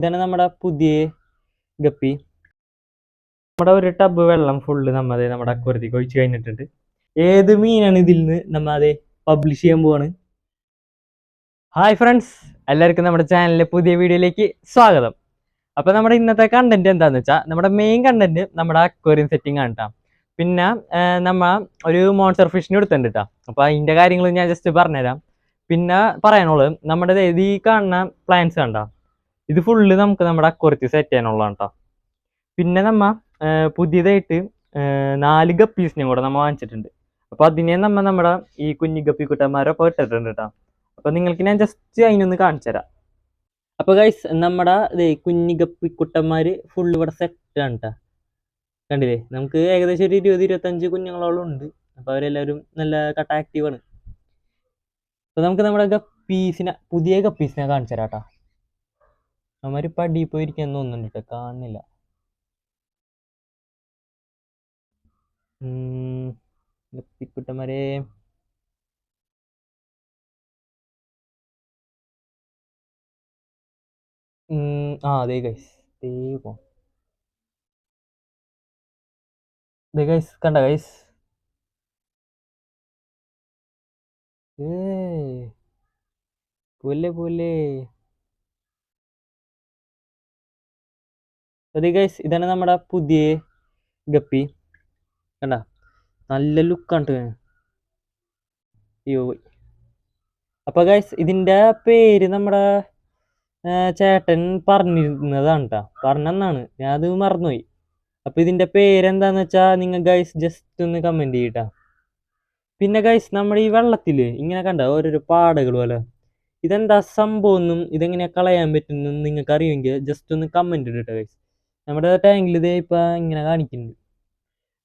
ഇതാണ് നമ്മുടെ പുതിയ ഗപ്പി. നമ്മുടെ ഒരു ടബ് വെള്ളം ഫുള്ള് നമ്മതെ നമ്മുടെ അക്കുറത്തേക്ക് കഴിച്ചു കഴിഞ്ഞിട്ടുണ്ട്. ഏത് മീനാണ് ഇതിൽ നിന്ന് നമ്മ അതെ പബ്ലിഷ് ചെയ്യാൻ പോവാണ്? ഹായ് ഫ്രണ്ട്സ് എല്ലാവർക്കും നമ്മുടെ ചാനലിലെ പുതിയ വീഡിയോയിലേക്ക് സ്വാഗതം. അപ്പൊ നമ്മുടെ ഇന്നത്തെ കണ്ടന്റ് എന്താന്ന് വെച്ചാൽ നമ്മുടെ മെയിൻ കണ്ടന്റ് നമ്മുടെ അക്വേറിയം സെറ്റിംഗ് ആണ് കേട്ടോ പിന്നെ നമ്മ ഒരു മോൺസർ ഫിഷിനെ എടുത്തിട്ടുണ്ട് കേട്ടോ അപ്പൊ അതിന്റെ കാര്യങ്ങൾ ഞാൻ ജസ്റ്റ് പറഞ്ഞുതരാം. പിന്നെ പറയാനുള്ളത് നമ്മുടെ ഈ കാണുന്ന പ്ലാന്റ്സ് കണ്ടോ? ഇത് ഫുള്ള് നമുക്ക് നമ്മുടെ അക്കുറച്ച് സെറ്റ് ചെയ്യാനുള്ളതാണ് കേട്ടോ പിന്നെ നമ്മ പുതിയതായിട്ട് നാല് ഗപ്പീസിനെയും കൂടെ നമ്മൾ വാങ്ങിച്ചിട്ടുണ്ട്. അപ്പൊ അതിനെ നമ്മ നമ്മുടെ ഈ കുഞ്ഞു ഗപ്പി കുട്ടന്മാരൊപ്പം ഇട്ടിട്ടുണ്ട് കേട്ടോ അപ്പൊ നിങ്ങൾക്ക് ഞാൻ ജസ്റ്റ് അതിനൊന്ന് കാണിച്ചു തരാം. അപ്പൊ ഗൈസ് നമ്മുടെ കുഞ്ഞു ഗപ്പി കുട്ടന്മാര് ഫുള്ള് ഇവിടെ സെറ്റ് ആണ് കേട്ടോ കണ്ടില്ലേ? നമുക്ക് ഏകദേശം ഒരു ഇരുപത് ഇരുപത്തഞ്ച് കുഞ്ഞുങ്ങളോളം ഉണ്ട്. അപ്പൊ അവരെല്ലാവരും നല്ല കട്ട ആക്റ്റീവ് ആണ്. അപ്പൊ നമുക്ക് നമ്മുടെ ഗപ്പീസിനെ പുതിയ ഗപ്പീസിനെ കാണിച്ചു തരാം കേട്ടോ അവന്മാര് പടി പോയിരിക്കാൻ തോന്നുന്നുണ്ട് കേട്ടോ കാണുന്നില്ല. ഉം, ആ അതെ ഗൈസ് ഗൈസ് കണ്ട ഗൈസ് ഏ പോലെ പോലെ അതെ ഗൈസ് ഇതാണ് നമ്മുടെ പുതിയ ഗപ്പി. കണ്ട? നല്ല ലുക്കാണ് അയ്യോ അപ്പൊ ഗൈസ് ഇതിന്റെ പേര് നമ്മുടെ ചേട്ടൻ പറഞ്ഞിരുന്നതാണ് കേട്ടോ പറഞ്ഞെന്നാണ്. ഞാൻ അത് മറന്നുപോയി. അപ്പൊ ഇതിന്റെ പേരെന്താന്ന് വെച്ചാ നിങ്ങൾ ഗൈസ് ജസ്റ്റ് ഒന്ന് കമന്റ് ചെയ്യട്ടാ. പിന്നെ ഗൈസ് നമ്മുടെ ഈ വെള്ളത്തിൽ ഇങ്ങനെ കണ്ട? ഓരോരോ പാടകൾ പോലെ. ഇതെന്താ സംഭവം എന്നും ഇതെങ്ങനെയാ കളയാൻ പറ്റുന്നു നിങ്ങൾക്ക് അറിയുമെങ്കിൽ ജസ്റ്റ് ഒന്ന് കമന്റ് ഇടട്ടെ ഗൈസ് നമ്മുടെ ടാങ്കിൽ ഇതേ ഇപ്പൊ ഇങ്ങനെ കാണിക്കുന്നുണ്ട്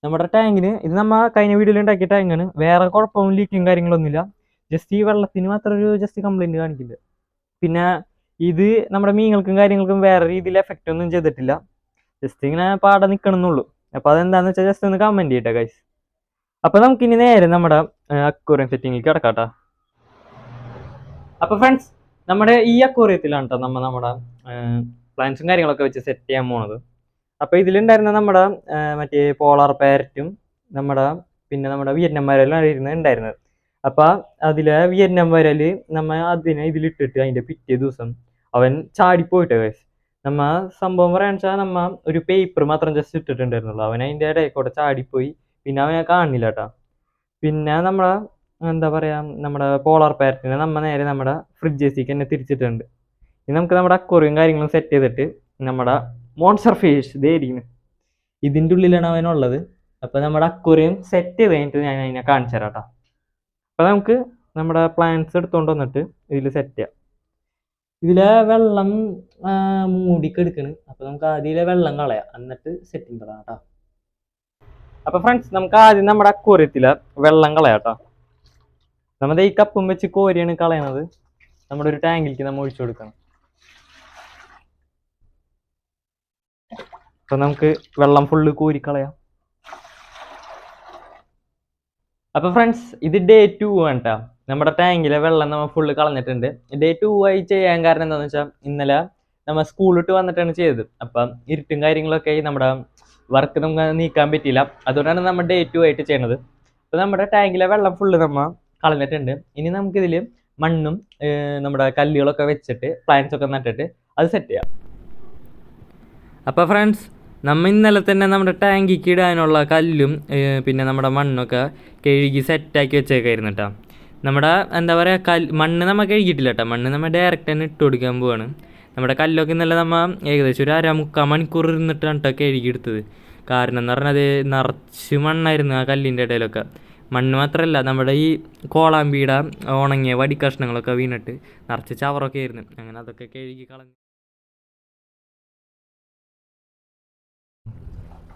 നമ്മുടെ ടാങ്കിന് ഇത് നമ്മ കഴിഞ്ഞ വീഡിയോയിൽ ഉണ്ടാക്കിയ ടാങ്കാണ് വേറെ കുഴപ്പവും ലീക്കും കാര്യങ്ങളൊന്നുമില്ല. ജസ്റ്റ് ഈ വെള്ളത്തിന് മാത്രം ഒരു ജസ്റ്റ് കംപ്ലൈന്റ് കാണിക്കില്ല പിന്നെ ഇത് നമ്മുടെ മീനുകൾക്കും കാര്യങ്ങൾക്കും വേറെ രീതിയിൽ എഫക്റ്റ് ഒന്നും ചെയ്തിട്ടില്ല. ജസ്റ്റ് ഇങ്ങനെ പാടെ നിൽക്കണമെന്നുള്ളൂ അപ്പോൾ അതെന്താണെന്ന് വെച്ചാൽ ജസ്റ്റ് ഒന്ന് കമന്റ് ചെയ്യട്ടെ ഗൈസ് അപ്പോൾ നമുക്കിനി നേരെ നമ്മുടെ അക്വറിയം സെറ്റിങ്ങിലേക്ക് കിടക്കാട്ടോ. അപ്പോൾ ഫ്രണ്ട്സ് നമ്മുടെ ഈ അക്വറിയത്തിലാണ് കേട്ടോ നമ്മൾ നമ്മുടെ പ്ലാന്റ്സും കാര്യങ്ങളൊക്കെ വെച്ച് സെറ്റ് ചെയ്യാൻ പോണത്. അപ്പോൾ ഇതിലുണ്ടായിരുന്ന നമ്മുടെ മറ്റേ പോളാർ പാരറ്റും നമ്മുടെ പിന്നെ നമ്മുടെ വിയറ്റ്നാം ഇരുന്ന് ഉണ്ടായിരുന്നത്. അപ്പോൾ അതിലെ വിയറ്റ്നാം വരൽ നമ്മ അതിനെ ഇതിലിട്ടിട്ട് അതിന്റെ പിറ്റേ ദിവസം അവൻ ചാടിപ്പോയിട്ട് guys. നമ്മ സംഭവം പറയാന്ന് വെച്ചാൽ നമ്മ ഒരു പേപ്പർ മാത്രം ജസ്റ്റ് ഇട്ടിട്ടുണ്ടായിരുന്നുള്ളൂ. അവൻ അതിന്റെ ഇടയിൽ കൂടെ ചാടിപ്പോയി. പിന്നെ അവനെ കാണില്ല കേട്ടോ പിന്നെ നമ്മളെ എന്താ പറയാ നമ്മുടെ പോളാർ പാരറ്റിനെ നമ്മ നേരെ നമ്മുടെ ഫ്രിഡ്ജേസിക്ക് തന്നെ തിരിച്ചിട്ടുണ്ട്. ഇനി നമുക്ക് നമ്മുടെ അക്വറിയും കാര്യങ്ങളും സെറ്റ് ചെയ്തിട്ട് നമ്മുടെ മോൺസ്റ്റർ ഫിഷ് ഇതേരിക്കുന്നു ഇതിന്റെ ഉള്ളിലാണ് അവനുള്ളത് അപ്പോൾ നമ്മുടെ അക്വറിയം സെറ്റ് ചെയ്ത് കഴിഞ്ഞിട്ട് ഞാൻ അതിനെ കാണിച്ചു തരാം കേട്ടോ. അപ്പോൾ നമുക്ക് നമ്മുടെ പ്ലാന്റ്സ് എടുത്തുകൊണ്ട് വന്നിട്ട് ഇതിൽ സെറ്റ് ചെയ്യാം. ഇതിലെ വെള്ളം മൂടിക്കെടുക്കണ് അപ്പോൾ നമുക്ക് ആദ്യം വെള്ളം കളയാം. എന്നിട്ട് സെറ്റിംഗ് തുടങ്ങാം കേട്ടോ. അപ്പോൾ ഫ്രണ്ട്സ് നമുക്ക് ആദ്യം നമ്മുടെ അക്വറിയത്തിലെ വെള്ളം കളയാം കേട്ടോ. നമ്മുടെ ഈ കപ്പും വെച്ച് കോരിയാണ് കളയണത്. നമ്മുടെ ഒരു ടാങ്കിലേക്ക് നമ്മൾ ഒഴിച്ചു കൊടുക്കണം. അപ്പൊ നമുക്ക് വെള്ളം ഫുള്ള് കോരിക്കളയാം. കളയാം അപ്പൊ ഫ്രണ്ട്സ് ഇത് ഡേ ടു ആണ് നമ്മുടെ ടാങ്കിലെ വെള്ളം നമ്മൾ ഫുള്ള് കളഞ്ഞിട്ടുണ്ട്. ഡേ ടു ആയി ചെയ്യാൻ കാരണം എന്താണെന്ന് വെച്ചാൽ ഇന്നലെ നമ്മൾ സ്കൂളിട്ട് വന്നിട്ടാണ് ചെയ്തത്. അപ്പം ഇരുട്ടും കാര്യങ്ങളൊക്കെ നമ്മുടെ വർക്ക് നമുക്ക് നീക്കാൻ പറ്റിയില്ല. അതുകൊണ്ടാണ് നമ്മൾ ഡേ ടു ആയിട്ട് ചെയ്യണത്. അപ്പോൾ നമ്മുടെ ടാങ്കിലെ വെള്ളം ഫുള്ള് നമ്മൾ കളഞ്ഞിട്ടുണ്ട്. ഇനി നമുക്കിതിൽ മണ്ണും നമ്മുടെ കല്ലുകളൊക്കെ വെച്ചിട്ട് പ്ലാന്റ്സ് ഒക്കെ നട്ടിട്ട് അത് സെറ്റ് ചെയ്യാം. അപ്പോൾ ഫ്രണ്ട്സ് നമ്മ ഇന്നലെ തന്നെ നമ്മുടെ ടാങ്കിക്ക് ഇടാനുള്ള കല്ലും പിന്നെ നമ്മുടെ മണ്ണൊക്കെ കഴുകി സെറ്റാക്കി വെച്ചേക്കായിരുന്നു കേട്ടോ നമ്മുടെ എന്താ പറയുക കല്ല് മണ്ണ് നമ്മൾ കഴുകിയിട്ടില്ല കേട്ടോ മണ്ണ് നമ്മൾ ഡയറക്റ്റ് തന്നെ ഇട്ട് കൊടുക്കാൻ പോവാണ്. നമ്മുടെ കല്ലൊക്കെ ഇന്നലെ നമ്മൾ ഏകദേശം ഒരു അര മുക്കാൽ മണിക്കൂർ ഇരുന്നിട്ടാണ് കേട്ടോ കഴുകിയെടുത്തത് കാരണം എന്ന് പറഞ്ഞാൽ അത് നിറച്ച് മണ്ണായിരുന്നു ആ കല്ലിന്റെ ഇടയിലൊക്കെ. മണ്ണ് മാത്രമല്ല നമ്മുടെ ഈ കോളാമ്പീട ഉണങ്ങിയ വടി കഷ്ണങ്ങളൊക്കെ വീണിട്ട് നിറച്ച് ചവറൊക്കെ ആയിരുന്നു. അങ്ങനെ അതൊക്കെ കഴുകി കളഞ്ഞു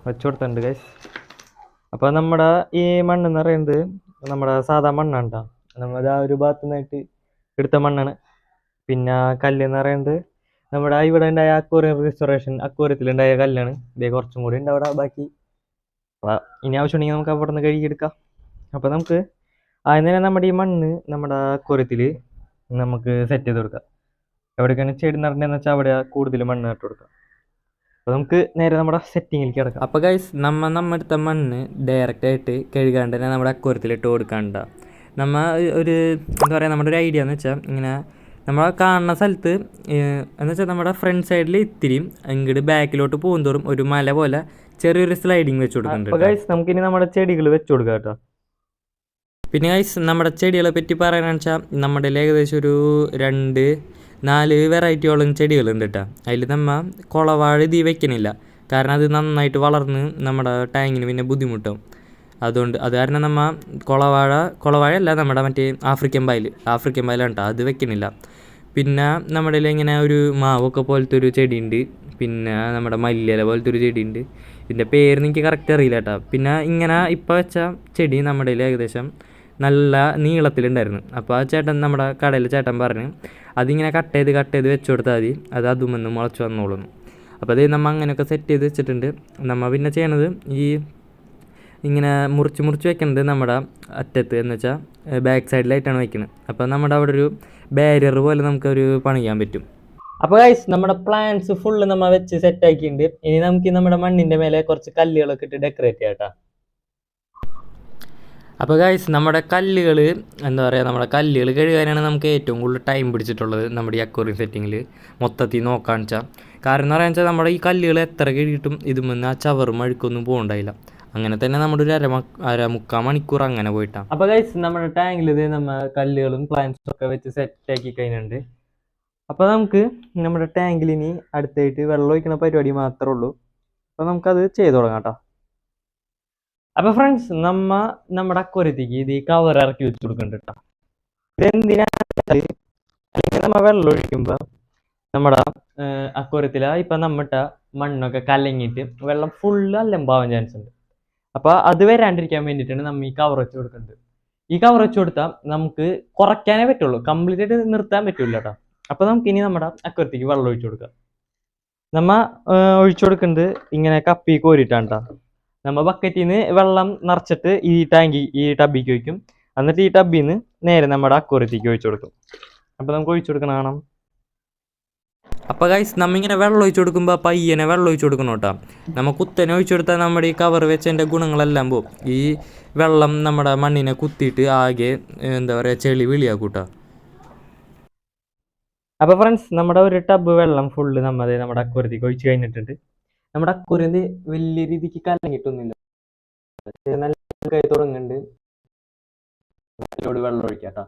വെച്ചുകൊടുത്തിട്ടുണ്ട് ഗൈസ് അപ്പോൾ നമ്മുടെ ഈ മണ്ണ് എന്ന് പറയുന്നത് നമ്മുടെ സാധാ മണ്ണാണ് കേട്ടോ നമ്മൾ ആ ഒരു ഭാഗത്തു നിന്നായിട്ട് എടുത്ത മണ്ണാണ്. പിന്നെ കല്ല് എന്ന് പറയുന്നത് നമ്മുടെ ഇവിടെ ഉണ്ടായ അക്വോറിയം റിസ്റ്റോറേഷൻ അക്വറിയത്തിലുണ്ടായ കല്ലാണ്. ഇതേ കുറച്ചും കൂടി ഉണ്ട് അവിടെ ബാക്കി. ഇനി ആവശ്യമുണ്ടെങ്കിൽ നമുക്ക് അവിടെ നിന്ന് കഴുകിയെടുക്കാം അപ്പോൾ നമുക്ക് ആദ്യം തന്നെ നമ്മുടെ ഈ മണ്ണ് നമ്മുടെ അക്വോറിയത്തിൽ നമുക്ക് സെറ്റ് ചെയ്ത് കൊടുക്കാം. എവിടേക്കാണ് ചെടി നടണമെന്ന് വെച്ചാൽ അവിടെ കൂടുതൽ മണ്ണ് നട്ട് കൊടുക്കാം. അപ്പോൾ നമുക്ക് നേരെ നമ്മുടെ സെറ്റിങ്ങിലേക്ക് കിടക്കാം. അപ്പോൾ ഗൈസ് നമ്മ നമ്മുടെ മണ്ണ് ഡയറക്റ്റ് ആയിട്ട് കഴുകാണ്ട് തന്നെ നമ്മുടെ അക്കൂരത്തിലിട്ട് കൊടുക്കണ്ട നമ്മൾ ഒരു എന്താ പറയുക നമ്മുടെ ഒരു ഐഡിയ എന്ന് വെച്ചാൽ ഇങ്ങനെ നമ്മൾ കാണുന്ന സ്ഥലത്ത് എന്ന് വെച്ചാൽ നമ്മുടെ ഫ്രണ്ട് സൈഡിൽ ഇത്തിരിയും ഇങ്ങോട്ട് ബാക്കിലോട്ട് പോകുന്തോറും ഒരു മല പോലെ ചെറിയൊരു സ്ലൈഡിങ് വെച്ച് കൊടുക്കുന്നുണ്ട് നമുക്കിനി നമ്മുടെ ചെടികൾ വെച്ച് കൊടുക്കാം കേട്ടോ പിന്നെ ഗൈസ് നമ്മുടെ ചെടികളെ പറ്റി പറയാനാണെന്ന് വെച്ചാൽ നമ്മുടെ ഏകദേശം ഒരു രണ്ട് നാല് വെറൈറ്റിയോളം ചെടികളുണ്ട് കേട്ടോ അതിൽ നമ്മ കുളവാഴ ഇതി വെക്കണില്ല. കാരണം അത് നന്നായിട്ട് വളർന്ന് നമ്മുടെ ടാങ്കിന് പിന്നെ ബുദ്ധിമുട്ടും. അതുകൊണ്ട് അത് കാരണം നമ്മ കുളവാഴ കുളവാഴ അല്ല നമ്മുടെ മറ്റേ ആഫ്രിക്കൻ പായൽ ആഫ്രിക്കൻ പായലാണ് കേട്ടോ അത് വെക്കണില്ല. പിന്നെ നമ്മുടെ ഇങ്ങനെ ഒരു മാവൊക്കെ പോലത്തെ ഒരു ചെടിയുണ്ട്. പിന്നെ നമ്മുടെ മല്ലിയില പോലത്തെ ഒരു ചെടിയുണ്ട്. ഇതിന്റെ പേര് എനിക്ക് കറക്റ്റ് അറിയില്ല കേട്ടോ പിന്നെ ഇങ്ങനെ ഇപ്പോൾ വെച്ച ചെടി നമ്മുടെ ഏകദേശം നല്ല നീളത്തിലുണ്ടായിരുന്നു. അപ്പോൾ ആ ചേട്ടൻ നമ്മുടെ കടയിൽ ചേട്ടൻ പറഞ്ഞു അതിങ്ങനെ കട്ട് ചെയ്ത് കട്ട് ചെയ്ത് വെച്ച് കൊടുത്താൽ മതി അത് അതുമെന്ന് മുളച്ച് വന്നോളുന്നു. അപ്പോൾ അത് നമ്മൾ അങ്ങനെയൊക്കെ സെറ്റ് ചെയ്ത് വെച്ചിട്ടുണ്ട്. നമ്മൾ പിന്നെ ചെയ്യണത് ഈ ഇങ്ങനെ മുറിച്ച് മുറിച്ച് വെക്കുന്നത് നമ്മുടെ അറ്റത്ത് എന്ന് വെച്ചാൽ ബാക്ക് സൈഡിലായിട്ടാണ് വെക്കുന്നത് അപ്പോൾ നമ്മുടെ അവിടെ ഒരു ബാരിയർ പോലെ നമുക്കൊരു പണിയാൻ പറ്റും. അപ്പോൾ ഗൈസ് നമ്മുടെ പ്ലാന്റ്സ് ഫുള്ള് നമ്മൾ വെച്ച് സെറ്റ് ആക്കിയിട്ടുണ്ട്. ഇനി നമുക്ക് നമ്മുടെ മണ്ണിന്റെ മേലെ കുറച്ച് കല്ലുകളൊക്കെ ഇട്ട് ഡെക്കറേറ്റ് ചെയ്യാം കേട്ടോ. അപ്പോൾ ഗൈസ് നമ്മുടെ കല്ലുകൾ എന്താ പറയുക നമ്മുടെ കല്ലുകൾ കഴുകാനാണ് നമുക്ക് ഏറ്റവും കൂടുതൽ ടൈം പിടിച്ചിട്ടുള്ളത് നമ്മുടെ ഈ അക്വറിയം സെറ്റിങ്ങിൽ മൊത്തത്തിൽ നോക്കാന്ന് വെച്ചാൽ കാരണം എന്ന് പറയുക നമ്മുടെ ഈ കല്ലുകൾ എത്ര കഴുകിയിട്ടും ഇതുമെന്ന് ആ ചവറും അഴുക്കൊന്നും പോകണ്ടായില്ല. അങ്ങനെ തന്നെ നമ്മുടെ ഒരു അര അര മുക്കാൽ മണിക്കൂർ അങ്ങനെ പോയിട്ടാണ് അപ്പോൾ ഗൈസ് നമ്മുടെ ടാങ്കിൽ ഇത് നമ്മ കല്ലുകളും പ്ലാന്റ്സും ഒക്കെ വെച്ച് സെറ്റ് ആക്കി കഴിഞ്ഞിട്ടുണ്ട്. അപ്പോൾ നമുക്ക് നമ്മുടെ ടാങ്കിൽ ഇനി അടുത്തായിട്ട് വെള്ളം ഒഴിക്കുന്ന പരിപാടി മാത്രമേ ഉള്ളൂ. അപ്പോൾ നമുക്കത് ചെയ്തു തുടങ്ങാം കേട്ടോ. അപ്പോൾ ഫ്രണ്ട്സ് നമ്മ നമ്മുടെ അക്വരത്തേക്ക് ഇത് ഈ കവർ ഇറക്കി വെച്ച് കൊടുക്കുന്നുണ്ട് കേട്ടോ ഇതെന്തിനാ? നമ്മ വെള്ളം ഒഴിക്കുമ്പോൾ നമ്മുടെ അക്കുരത്തില ഇപ്പൊ നമ്മുടെ മണ്ണൊക്കെ കലങ്ങിയിട്ട് വെള്ളം ഫുള്ള് അല്ലമ്പാവാൻ ചാൻസ് ഉണ്ട്. അപ്പൊ അത് വരാണ്ടിരിക്കാൻ വേണ്ടിയിട്ടാണ് നമ്മ ഈ കവർ വെച്ച് കൊടുക്കുന്നത് ഈ കവർ വെച്ച് കൊടുത്താൽ നമുക്ക് കുറയ്ക്കാനേ പറ്റുള്ളൂ. കംപ്ലീറ്റ് ആയിട്ട് നിർത്താൻ പറ്റില്ല കേട്ടോ അപ്പോൾ നമുക്ക് ഇനി നമ്മുടെ അക്വരത്തേക്ക് വെള്ളം ഒഴിച്ചു കൊടുക്കാം. നമ്മ ഒഴിച്ചു കൊടുക്കുന്നത് ഇങ്ങനെ കപ്പി കോരിയിട്ടാണ് കേട്ടോ നമ്മ ബക്കറ്റിൽ നിന്ന് വെള്ളം നിറച്ചിട്ട് ഈ ടാങ്കി ഈ ടബിക്ക് ഒഴിക്കും. എന്നിട്ട് ഈ ടബിൽ നിന്ന് നേരെ നമ്മുടെ അക്വരത്തേക്ക് ഒഴിച്ചു കൊടുക്കും. അപ്പോൾ നമുക്ക് ഒഴിച്ചു കൊടുക്കണം കാണാം. അപ്പോൾ ഗൈസ് നമ്മിങ്ങനെ വെള്ളം ഒഴിച്ചു കൊടുക്കുമ്പോൾ പയ്യനെ വെള്ളം ഒഴിച്ചു കൊടുക്കണം കേട്ടോ. നമ്മൾ കുത്തനെ ഒഴിച്ചു കൊടുത്താൽ നമ്മുടെ ഈ കവർ വെച്ചതിന്റെ ഗുണങ്ങളെല്ലാം പോകും ഈ വെള്ളം നമ്മുടെ മണ്ണിനെ കുത്തിയിട്ട് ആകെ എന്താ പറയുക ചെളി വെളിയാക്കും കേട്ടോ. അപ്പോൾ ഫ്രണ്ട്സ് നമ്മുടെ ഒരു ടബ് വെള്ളം ഫുള്ള് നമ്മുടെ നമ്മുടെ അക്വരത്തേക്ക് ഒഴിച്ച് കഴിഞ്ഞിട്ടുണ്ട്. നമ്മുടെ കുരുന്ന് വലിയ രീതിക്ക് കലങ്ങിട്ടൊന്നുമില്ല നല്ല കൈ തുടങ്ങുന്നുണ്ട് വെള്ളം ഒഴിക്കാം കേട്ടോ.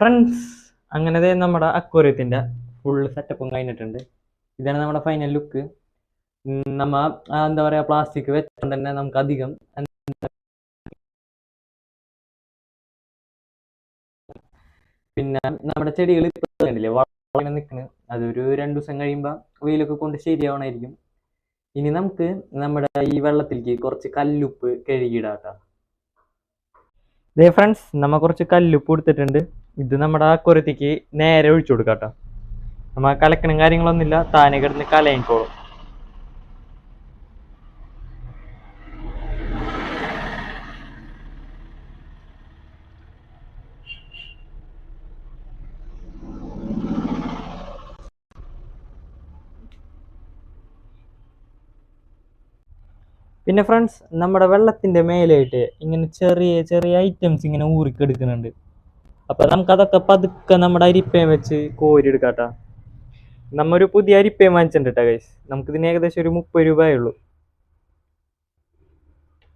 ഫ്രണ്ട്സ് അങ്ങനെ ദേ നമ്മുടെ അക്വരത്തിന്റെ ഫുൾ സെറ്റപ്പും കഴിഞ്ഞിട്ടുണ്ട്. ഇതാണ് നമ്മുടെ ഫൈനൽ ലുക്ക് നമ്മ എന്താ പറയുക പ്ലാസ്റ്റിക് വെച്ചാൽ തന്നെ നമുക്ക് അധികം പിന്നെ നമ്മുടെ ചെടികൾ കണ്ടില്ലേ? നിൽക്കുന്നത് അതൊരു രണ്ടു ദിവസം കഴിയുമ്പോൾ വെയിലൊക്കെ കൊണ്ട് ശരിയാവണമായിരിക്കും ഇനി നമുക്ക് നമ്മുടെ ഈ വെള്ളത്തിലേക്ക് കുറച്ച് കല്ലുപ്പ് കഴുകിയിടാട്ടോ. ദേ ഫ്രണ്ട്സ് നമ്മ കുറച്ച് കല്ലുപ്പ് കൊടുത്തിട്ടുണ്ട്. ഇത് നമ്മുടെ കുരത്തേക്ക് നേരെ ഒഴിച്ചു കൊടുക്കാട്ടോ. നമ്മ കലക്കണം കാര്യങ്ങളൊന്നുമില്ല താനെ കിടന്ന് കലയിക്കോളും പിന്നെ ഫ്രണ്ട്സ് നമ്മുടെ വെള്ളത്തിന്റെ മേലായിട്ട് ഇങ്ങനെ ചെറിയ ചെറിയ ഐറ്റംസ് ഇങ്ങനെ ഊറിക്കെടുക്കുന്നുണ്ട്. അപ്പോൾ നമുക്കതൊക്കെ പതുക്കെ നമ്മുടെ അരിപ്പയം വെച്ച് കോരിയെടുക്കാട്ടാ. നമ്മ ഒരു പുതിയ അരിപ്പയം വാങ്ങിച്ചിട്ടുണ്ട് കേട്ടോ ഗൈസ് നമുക്കിതിന് ഏകദേശം ഒരു മുപ്പത് രൂപയേ ഉള്ളൂ.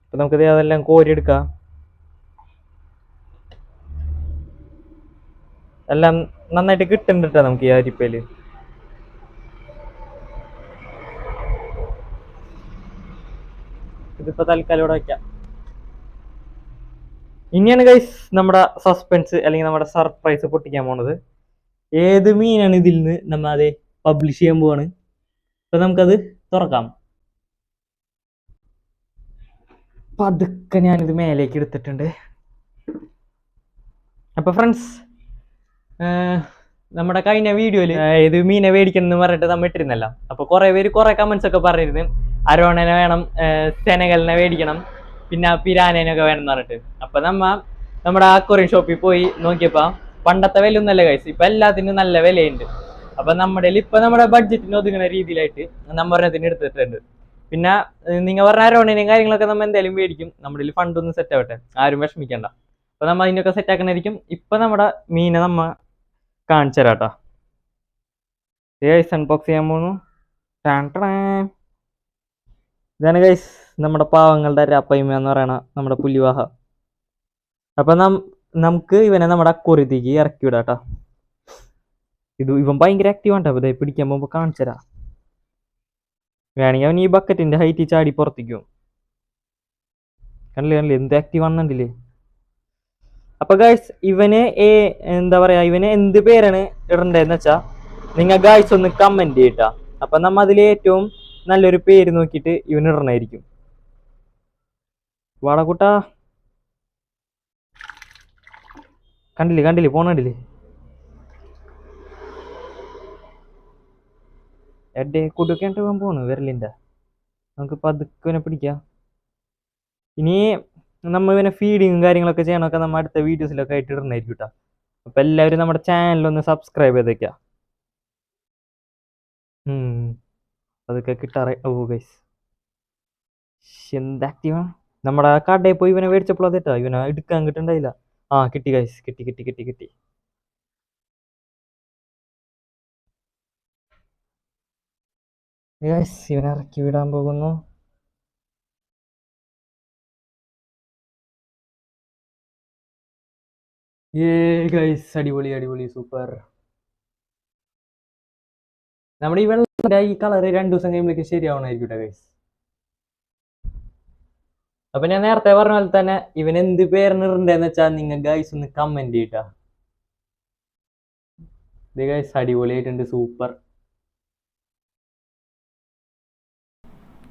അപ്പോൾ നമുക്കിത് അതെല്ലാം കോരിയെടുക്കാം. എല്ലാം നന്നായിട്ട് കിട്ടുന്നുണ്ട് കേട്ടോ നമുക്ക് ഈ അരിപ്പയിൽ ഇതിപ്പോ തൽക്കാലം ഇവിടെ വയ്ക്കാം ഇനിയാണ് ഗൈസ് നമ്മുടെ സസ്പെൻസ് അല്ലെങ്കിൽ നമ്മുടെ സർപ്രൈസ് പൊട്ടിക്കാൻ പോണത്. ഏത് മീനാണ് ഇതിൽ നിന്ന് നമ്മ അത് പബ്ലിഷ് ചെയ്യാൻ പോവാണ്? അപ്പൊ നമുക്കത് തുറക്കാം. പതുക്കെ ഞാനിത് മേലേക്ക് എടുത്തിട്ടുണ്ട്. അപ്പൊ ഫ്രണ്ട്സ് നമ്മുടെ കഴിഞ്ഞ വീഡിയോയിൽ ഇത് മീനെ മേടിക്കണം എന്ന് പറഞ്ഞിട്ട് നമ്മൾ ഇട്ടിരുന്നല്ലോ. അപ്പൊ കുറെ പേര് കുറെ കമന്റ്സ് ഒക്കെ പറഞ്ഞിരുന്നു. അരോണനെ വേണം സെനഗലിനെ മേടിക്കണം പിന്നെ പിരാനേനൊക്കെ വേണം എന്ന് പറഞ്ഞിട്ട്. അപ്പൊ നമ്മ നമ്മുടെ ആ കൊറിയൻ ഷോപ്പിൽ പോയി നോക്കിയപ്പോ പണ്ടത്തെ വില ഒന്നല്ല കഴിച്ചു ഇപ്പൊ എല്ലാത്തിനും നല്ല വിലയുണ്ട്. അപ്പൊ നമ്മുടെ ഇപ്പൊ നമ്മുടെ ബഡ്ജറ്റിന് ഒതുങ്ങുന്ന രീതിയിലായിട്ട് നമ്മ ഒരെണ്ണത്തിന് എടുത്തിട്ടുണ്ട്. പിന്നെ നിങ്ങൾ പറഞ്ഞ അരോണിനെയും കാര്യങ്ങളൊക്കെ നമ്മൾ എന്തായാലും മേടിക്കും. നമ്മുടെ ഫണ്ട് ഒന്ന് സെറ്റ് ആവട്ടെ. ആരും വിഷമിക്കണ്ട. അപ്പൊ നമ്മ അതിനൊക്കെ സെറ്റ് ആക്കണായിരിക്കും ഇപ്പൊ നമ്മുടെ മീനെ നമ്മ കാണിച്ചു തരാട്ടാ ബോക്സ് ചെയ്യാൻ പോകുന്നു. ഇതാണ് ഗൈസ് നമ്മുടെ പാവങ്ങളുടെ രാപ്പയ്മ എന്ന് പറയണ നമ്മുടെ പുലിവാഹ. അപ്പൊ നം നമുക്ക് ഇവനെ നമ്മുടെ അക്കുറത്തേക്ക് ഇറക്കി വിടാട്ടാ ഇത് ഇവൻ ഭയങ്കര ആക്റ്റീവ് ആണ് ഇതായി പിടിക്കാൻ പോകുമ്പോ കാണിച്ചരാ വേണമെങ്കിൽ അവൻ ഈ ബക്കറ്റിന്റെ ഹൈറ്റിൽ ചാടി പുറത്തേക്കും കണ്ടില്ലേ കണ്ടില്ലേ? എന്ത് ആക്റ്റീവ് ആണെന്നുണ്ടല്ലേ അപ്പൊ ഗൈസ് ഇവന് ഏ എന്താ പറയാ ഇവന് എന്ത് പേരാണ് ഇടണ്ടേന്ന് വെച്ചാ നിങ്ങൾ ഗൈസ് ഒന്ന് കമന്റ് ചെയ്യട്ടാ അപ്പൊ നമ്മ അതിൽ ഏറ്റവും നല്ലൊരു പേര് നോക്കിയിട്ട് ഇവനിടണമായിരിക്കും വാടകൂട്ടാ കണ്ടില്ലേ കണ്ടില്ലേ പോണ കണ്ടില്ലേ? എഡേ കുടുക്കേണ്ട പോകാൻ പോണ്? വിരലിന്റെ നമുക്ക് പതുക്കെ പിടിക്കാം. ഇനി നമ്മൾ ഇവനെ ഫീഡിങ്ങും കാര്യങ്ങളൊക്കെ ചെയ്യണമൊക്കെ നമ്മൾ അടുത്ത വീഡിയോസിലൊക്കെ ആയിട്ട് ഇടണമായിരിക്കും കേട്ടോ അപ്പം എല്ലാവരും നമ്മുടെ ചാനലൊന്ന് സബ്സ്ക്രൈബ് ചെയ്തേക്കാം. അതൊക്കെ കിട്ടാറേ ഓ ഗൈസ് എന്ത് ആക്റ്റീവാണ് നമ്മുടെ കടയിൽ പോയി ഇവനെ മേടിച്ചപ്പോൾ അതേട്ടാ ഇവനെ എടുക്കാൻ കിട്ടണ്ടായില്ല. ആ കിട്ടി ഗൈസ് കിട്ടി കിട്ടി കിട്ടി കിട്ടി. ഗൈസ് ഇവനെ ഇറക്കി വിടാൻ പോകുന്നു. ഏ ഗൈസ് അടിപൊളി അടിപൊളി. സൂപ്പർ. നമ്മുടെ ഈ വെള്ളത്തിന്റെ ഈ കളർ രണ്ടു ദിവസം കഴിയുമ്പോഴേക്ക് ശരിയാവണായിരിക്കും ഗൈസ് അപ്പൊ ഞാൻ നേരത്തെ പറഞ്ഞ പോലെ തന്നെ ഇവൻ എന്ത് പേരിനിടണ്ടെന്ന് വെച്ചാൽ നിങ്ങൾ ഗൈസ് ഒന്ന് കമന്റ് ചെയ്യട്ടാ. ഗൈസ് അടിപൊളിയായിട്ടുണ്ട് സൂപ്പർ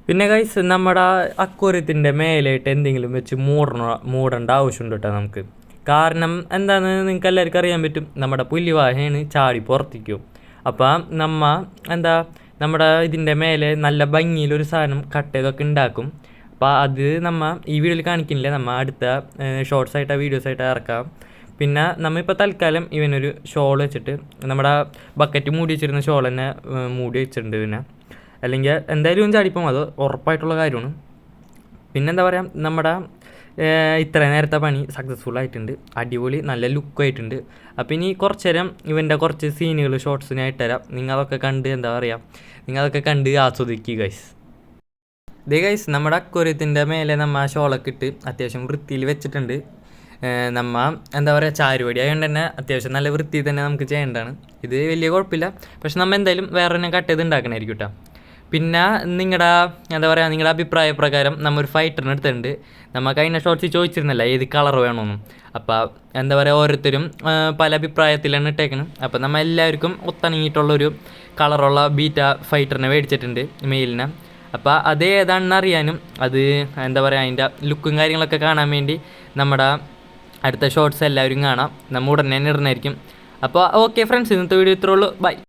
പിന്നെ ഗൈസ് നമ്മുടെ അക്വരത്തിന്റെ മേലായിട്ട് എന്തെങ്കിലും വെച്ച് മൂടണ മൂടേണ്ട ആവശ്യമുണ്ട് കേട്ടോ നമുക്ക്? കാരണം എന്താണെന്ന് നിങ്ങൾക്ക് എല്ലാവർക്കും അറിയാൻ പറ്റും നമ്മുടെ പുലിവാഹയാണ് ചാടി പുറത്തേക്കും അപ്പം നമ്മ എന്താ നമ്മുടെ ഇതിന്റെ മേലെ നല്ല ഭംഗിയിലൊരു സാധനം കട്ട് ചെയ്തൊക്കെ ഉണ്ടാക്കും അപ്പോൾ അത് നമ്മ ഈ വീഡിയോയിൽ കാണിക്കുന്നില്ല? നമ്മ അടുത്ത ഷോർട്സ് ആയിട്ട് വീഡിയോസ് ആയിട്ട് ഇറക്കാം. പിന്നെ നമ്മ ഇപ്പോൾ തൽക്കാലം ഇവനൊരു ഷോൾ വെച്ചിട്ട് നമ്മുടെ ബക്കറ്റ് മൂടി വെച്ചിരുന്ന ഷോൾ തന്നെ മൂടി വെച്ചിട്ടുണ്ട് പിന്നെ അല്ലെങ്കിൽ എന്തായാലും ചാടിപ്പോകും അത് ഉറപ്പായിട്ടുള്ള കാര്യമാണ്. പിന്നെന്താ പറയുക നമ്മുടെ ഇത്ര നേരത്തെ പണി സക്സസ്ഫുൾ ആയിട്ടുണ്ട്. അടിപൊളി നല്ല ലുക്ക് ആയിട്ടുണ്ട്. അപ്പോൾ ഇനി കുറച്ച് നേരം ഇവന്റെ കുറച്ച് സീനുകൾ ഷോർട്സ് ഞാൻ ഇട്ടുതരാം നിങ്ങൾ അതൊക്കെ കണ്ട് എന്താ പറയുക നിങ്ങൾ അതൊക്കെ കണ്ട് ആസ്വദിക്കുക ഗൈസ് ദേ ഗൈസ് നമ്മുടെ അക്വര്യത്തിന്റെ മേലെ നമ്മൾ ആ ഷോളൊക്കെ ഇട്ട് അത്യാവശ്യം വൃത്തിയിൽ വെച്ചിട്ടുണ്ട്. നമ്മ എന്താ പറയുക ചാരുപടി ആയതുകൊണ്ട് തന്നെ അത്യാവശ്യം നല്ല വൃത്തിയിൽ തന്നെ നമുക്ക് ചെയ്യേണ്ടതാണ്. ഇത് വലിയ കുഴപ്പമില്ല. പക്ഷെ നമ്മൾ എന്തായാലും വേറെ തന്നെ കട്ട് ചെയ്ത് ഉണ്ടാക്കണമായിരിക്കും കേട്ടോ പിന്നെ നിങ്ങളുടെ എന്താ പറയുക നിങ്ങളുടെ അഭിപ്രായ പ്രകാരം നമ്മൊരു ഫൈറ്ററിന് എടുത്തിട്ടുണ്ട്. നമ്മൾ കഴിഞ്ഞ ഷോർട്സിൽ ചോദിച്ചിരുന്നില്ല ഏത് കളർ വേണമെന്നും അപ്പോൾ എന്താ പറയുക ഓരോരുത്തരും പല അഭിപ്രായത്തിലാണ് ഇട്ടേക്കുന്നത് അപ്പോൾ നമ്മൾ എല്ലാവർക്കും ഒത്തണങ്ങിയിട്ടുള്ളൊരു കളറുള്ള ബീറ്റ ഫൈറ്ററിനെ മേടിച്ചിട്ടുണ്ട് മെയിലിനെ. അപ്പോൾ അത് ഏതാണെന്ന് അറിയാനും അത് എന്താ പറയുക അതിന്റെ ലുക്കും കാര്യങ്ങളൊക്കെ കാണാൻ വേണ്ടി നമ്മുടെ അടുത്ത ഷോർട്സ് എല്ലാവരും കാണാം. നമ്മൾ ഉടനെ തന്നെ ഇടുന്നതായിരിക്കും. അപ്പോൾ ഓക്കെ ഫ്രണ്ട്സ് ഇന്നത്തെ വീഡിയോ ഇത്രേ ഉള്ളൂ. ബൈ